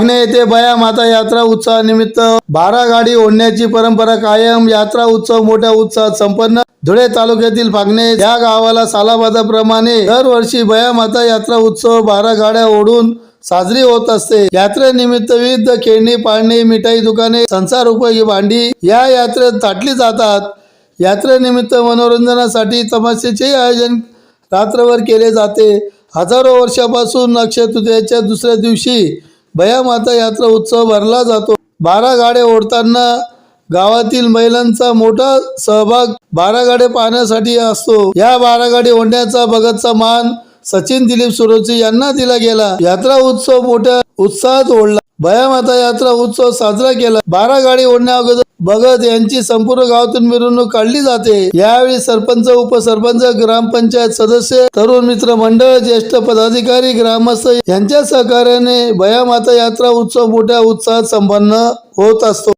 येथे बया माता यात्रा उत्सवानिमित्त बारा गाडी ओढण्याची परंपरा कायम. यात्रा उत्सव मोठ्या उत्साहात संपन्न. धुळे तालुक्यातील फागणे या गावाला सालाबादाप्रमाणे दरवर्षी बया माता यात्रा उत्सव बारा गाड्या ओढून साजरी होत असते. यात्रेनिमित्त विविध खेळणी पाळणी मिठाई दुकाने संसार उपयोगी भांडी या यात्रेत ताटली जातात. यात्रेनिमित्त मनोरंजनासाठी तमाशेचे आयोजन रात्रभर केले जाते. हजारो वर्षापासून अक्षय तृतीयाच्या दुसऱ्या दिवशी भयामाता यात्रा उत्सव भरला जातो. बारा गाड्या ओढताना गावातील महिलांचा मोठा सहभाग बारा गाड्या पाहण्यासाठी असतो. या बारा गाडी ओढण्याचा भगतचा मान सचिन दिलीप सुरोची यांना दिला गेला. यात्रा उत्सव मोठ्या उत्साहात ओढला. भयामाता यात्रा उत्सव साजरा केला. बारा गाडी ओढण्या अगोदर भगत यांची संपूर्ण गावातून मिरवणूक काढली जाते. यावेळी सरपंच उपसरपंच ग्रामपंचायत सदस्य तरुण मित्र मंडळ ज्येष्ठ पदाधिकारी ग्रामस्थ यांच्या सहकार्याने भयामाता यात्रा उत्सव मोठ्या उत्साहात संपन्न होत असतो.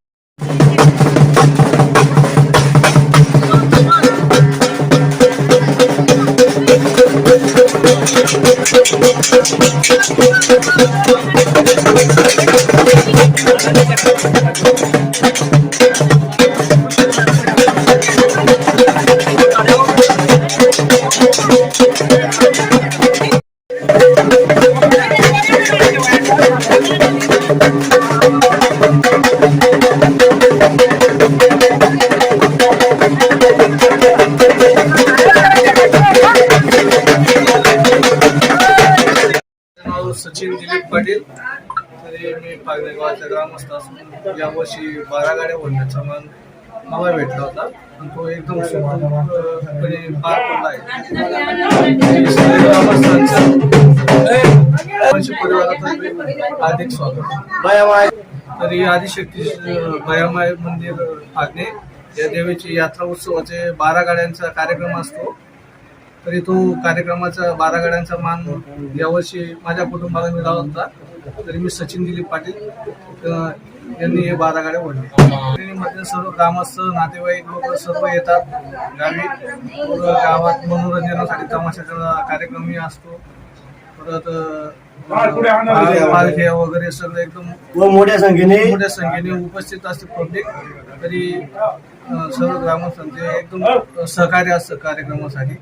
नाव सचिन दिलीप पाटील. तरी मी पागणे गावाचा ग्रामस्थ असून यावर्षी बारा गाड्या ओढण्याचा मान मला भेटला होता. आणि तो एकदम सुखरूपपणे म्हणजे पार पडला आहे. परिवारातर्फे हार्दिक स्वागत. तरी आदिशक्ती भयामाय मंदिर फागणे या देवीची यात्रा उत्सवाचे बारा गाड्यांचा कार्यक्रम असतो. तरी तो कार्यक्रमाचा बारा गाड्यांचा मान यावर्षी माझ्या कुटुंबाला मिळाला होता. तरी मी सचिन दिलीप पाटील यांनी हे बारा गाड्या ओढल्या मध्ये सर्व ग्रामस्थ नातेवाईक लोक सर्व येतात गावी. गावात मनोरंजनासाठी तमाशाचा कार्यक्रमही असतो. परत पालख्या वगैरे सगळं एकदम मोठ्या संख्येने मोठ्या संख्येने उपस्थित असते पब्लिक तरी सर्व ग्रामस्थांचे एकदम सहकार्य असतं कार्यक्रमासाठी.